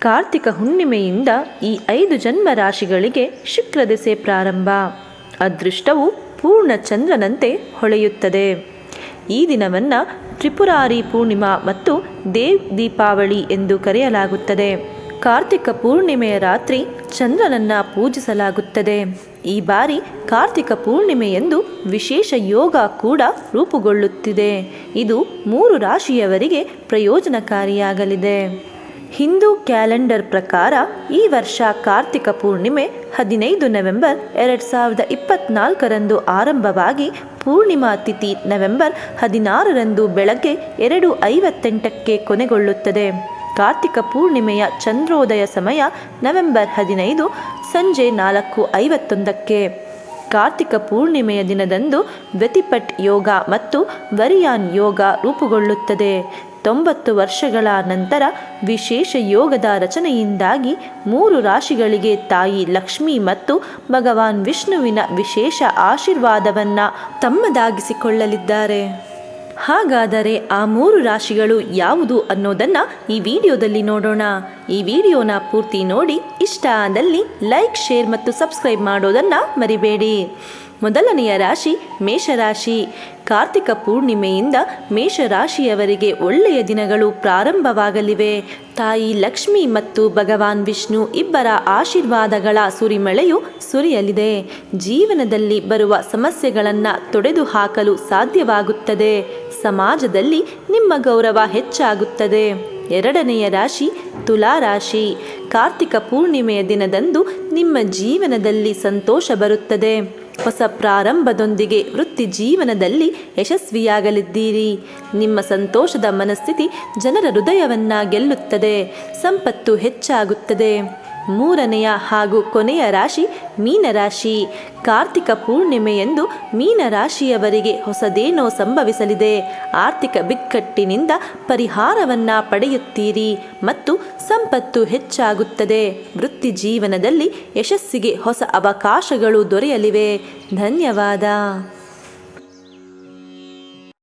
ಕಾರ್ತಿಕ ಹುಣ್ಣಿಮೆಯಿಂದ ಈ ಐದು ಜನ್ಮ ರಾಶಿಗಳಿಗೆ ಶುಕ್ರದೆಸೆ ಪ್ರಾರಂಭ. ಅದೃಷ್ಟವು ಪೂರ್ಣ ಚಂದ್ರನಂತೆ ಹೊಳೆಯುತ್ತದೆ. ಈ ದಿನವನ್ನು ತ್ರಿಪುರಾರಿ ಪೂರ್ಣಿಮಾ ಮತ್ತು ದೇವ್ ದೀಪಾವಳಿ ಎಂದು ಕರೆಯಲಾಗುತ್ತದೆ. ಕಾರ್ತಿಕ ಪೂರ್ಣಿಮೆಯ ರಾತ್ರಿ ಚಂದ್ರನನ್ನು ಪೂಜಿಸಲಾಗುತ್ತದೆ. ಈ ಬಾರಿ ಕಾರ್ತಿಕ ಪೂರ್ಣಿಮೆಯೆಂದು ವಿಶೇಷ ಯೋಗ ಕೂಡ ರೂಪುಗೊಳ್ಳುತ್ತಿದೆ. ಇದು ಮೂರು ರಾಶಿಯವರಿಗೆ ಪ್ರಯೋಜನಕಾರಿಯಾಗಲಿದೆ. ಹಿಂದೂ ಕ್ಯಾಲೆಂಡರ್ ಪ್ರಕಾರ ಈ ವರ್ಷ ಕಾರ್ತಿಕ ಪೂರ್ಣಿಮೆ ಹದಿನೈದು ನವೆಂಬರ್ ಎರಡು ಸಾವಿರದ ಇಪ್ಪತ್ನಾಲ್ಕರಂದು ಆರಂಭವಾಗಿ ಪೂರ್ಣಿಮಾ ತಿಥಿ ನವೆಂಬರ್ ಹದಿನಾರರಂದು ಬೆಳಗ್ಗೆ ಎರಡು ಐವತ್ತೆಂಟಕ್ಕೆ ಕೊನೆಗೊಳ್ಳುತ್ತದೆ. ಕಾರ್ತಿಕ ಪೂರ್ಣಿಮೆಯ ಚಂದ್ರೋದಯ ಸಮಯ ನವೆಂಬರ್ ಹದಿನೈದು ಸಂಜೆ ನಾಲ್ಕು ಐವತ್ತೊಂದಕ್ಕೆ. ಕಾರ್ತಿಕ ಪೂರ್ಣಿಮೆಯ ದಿನದಂದು ವ್ಯತಿಪಟ್ ಯೋಗ ಮತ್ತು ವರಿಯಾನ್ ಯೋಗ ರೂಪುಗೊಳ್ಳುತ್ತದೆ. ತೊಂಬತ್ತು ವರ್ಷಗಳ ನಂತರ ವಿಶೇಷ ಯೋಗದ ರಚನೆಯಿಂದಾಗಿ ಮೂರು ರಾಶಿಗಳಿಗೆ ತಾಯಿ ಲಕ್ಷ್ಮಿ ಮತ್ತು ಭಗವಾನ್ ವಿಷ್ಣುವಿನ ವಿಶೇಷ ಆಶೀರ್ವಾದವನ್ನು ತಮ್ಮದಾಗಿಸಿಕೊಳ್ಳಲಿದ್ದಾರೆ. ಹಾಗಾದರೆ ಆ ಮೂರು ರಾಶಿಗಳು ಯಾವುದು ಅನ್ನೋದನ್ನು ಈ ವಿಡಿಯೋದಲ್ಲಿ ನೋಡೋಣ. ಈ ವಿಡಿಯೋನ ಪೂರ್ತಿ ನೋಡಿ, ಇಷ್ಟ ಆದಲ್ಲಿ ಲೈಕ್, ಶೇರ್ ಮತ್ತು ಸಬ್ಸ್ಕ್ರೈಬ್ ಮಾಡೋದನ್ನು ಮರಿಬೇಡಿ. ಮೊದಲನೆಯ ರಾಶಿ ಮೇಷರಾಶಿ. ಕಾರ್ತಿಕ ಪೂರ್ಣಿಮೆಯಿಂದ ಮೇಷರಾಶಿಯವರಿಗೆ ಒಳ್ಳೆಯ ದಿನಗಳು ಪ್ರಾರಂಭವಾಗಲಿವೆ. ತಾಯಿ ಲಕ್ಷ್ಮಿ ಮತ್ತು ಭಗವಾನ್ ವಿಷ್ಣು ಇಬ್ಬರ ಆಶೀರ್ವಾದಗಳ ಸುರಿಮಳೆಯು ಸುರಿಯಲಿದೆ. ಜೀವನದಲ್ಲಿ ಬರುವ ಸಮಸ್ಯೆಗಳನ್ನು ತೊಡೆದು ಹಾಕಲು ಸಾಧ್ಯವಾಗುತ್ತದೆ. ಸಮಾಜದಲ್ಲಿ ನಿಮ್ಮ ಗೌರವ ಹೆಚ್ಚಾಗುತ್ತದೆ. ಎರಡನೆಯ ರಾಶಿ ತುಲಾ ರಾಶಿ. ಕಾರ್ತಿಕ ಪೂರ್ಣಿಮೆಯ ದಿನದಂದು ನಿಮ್ಮ ಜೀವನದಲ್ಲಿ ಸಂತೋಷ ಬರುತ್ತದೆ. ಹೊಸ ಪ್ರಾರಂಭದೊಂದಿಗೆ ವೃತ್ತಿ ಜೀವನದಲ್ಲಿ ಯಶಸ್ವಿಯಾಗಲಿದ್ದೀರಿ. ನಿಮ್ಮ ಸಂತೋಷದ ಮನಸ್ಥಿತಿ ಜನರ ಹೃದಯವನ್ನ ಗೆಲ್ಲುತ್ತದೆ ಸಂಪತ್ತು ಹೆಚ್ಚಾಗುತ್ತದೆ. ಮೂರನೆಯ ಹಾಗೂ ಕೊನೆಯ ರಾಶಿ ಮೀನರಾಶಿ. ಕಾರ್ತಿಕ ಪೂರ್ಣಿಮೆಯಂದು ಮೀನರಾಶಿಯವರಿಗೆ ಹೊಸದೇನೋ ಸಂಭವಿಸಲಿದೆ. ಆರ್ಥಿಕ ಬಿಕ್ಕಟ್ಟಿನಿಂದ ಪರಿಹಾರವನ್ನು ಪಡೆಯುತ್ತೀರಿ ಮತ್ತು ಸಂಪತ್ತು ಹೆಚ್ಚಾಗುತ್ತದೆ. ವೃತ್ತಿ ಜೀವನದಲ್ಲಿ ಯಶಸ್ಸಿಗೆ ಹೊಸ ಅವಕಾಶಗಳು ದೊರೆಯಲಿವೆ. ಧನ್ಯವಾದ.